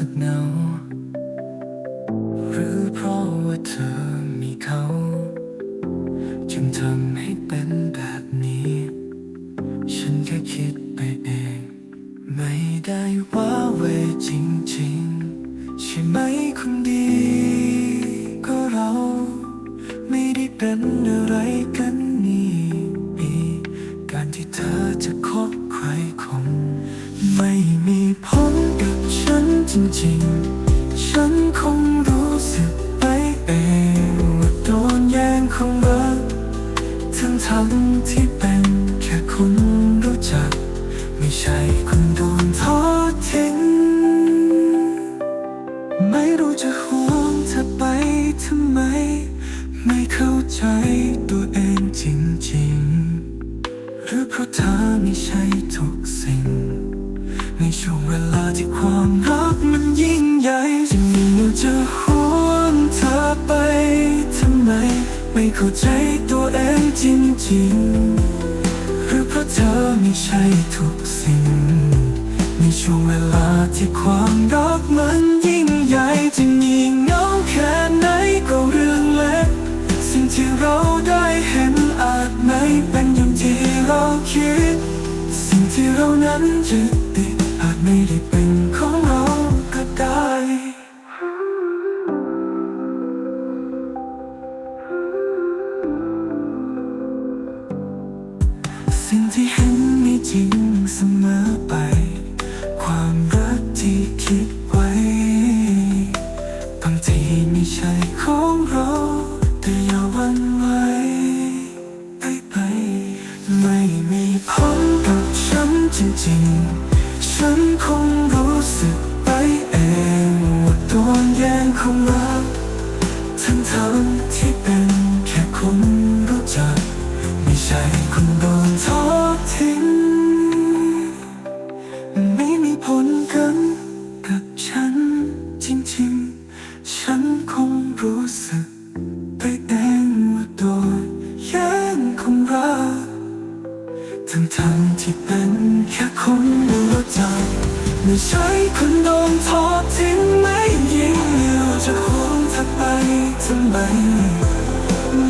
สึกเหงา หรือเพราะว่าเธอมีเขา จึงทำให้เป็นแบบนี้ ฉันแค่คิดไปเอง ไม่ได้ว่าเวจริงๆ ใช่ไหมคนดี ก็เราไม่ได้เป็นอะไจริงๆ ฉันคงรู้สึกไปเองว่าโดนแย่งของรักทั้งทั้งที่เป็นแค่คนรู้จัก ไม่ใช่คนโดนทอดทิ้ง ไม่รู้จะห่วงเธอไปทำไม ไม่เข้าใจตัวเองจริงๆ หรือเพราะเธอไม่ใช่ ไมไม่เข้าใจตัวเองจริงๆ หรือเพราะเธอไม่ใช่ทุกสิ่ง ในช่วงเวลาที่ความรักมันยิ่งใหญ่จะมีเงาแค่ไหนก็เรื่องเล็ก สิ่งที่เราได้เห็นอาจไม่เป็นอย่างที่เราคิด สิ่งที่เรานั้นจะติดอาจไม่ได้เป็น สิ่งที่เห็นไม่จริงเสมอไป ความรักที่คิดไว้บางทีไม่ใช่ของเราแต่อย่าวันไหวไปไปไม่มีผลกับฉันจริงๆ ฉันคงรู้สึกไปเองว่าโดนแย่งของรักทั้งทั้งที่เป็น ทิ้งไม่มีผลกันกับฉันจริงๆ ฉันคงรู้สึกไปเองว่าโดนแย่งของรักทั้งทั้งที่เป็นแค่คนรู้จักไม่ใช่คนโดนทอดทิ้งไม่ยิ่งเราจะห่วงเธอไปทำไม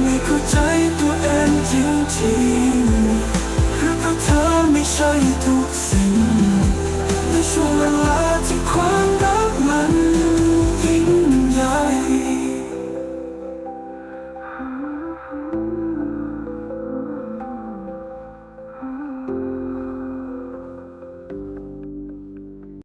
ไม่เข้าใจตัวเองจริงๆหรือ เพราะเธอไม่ใช่ทุกสิ่ง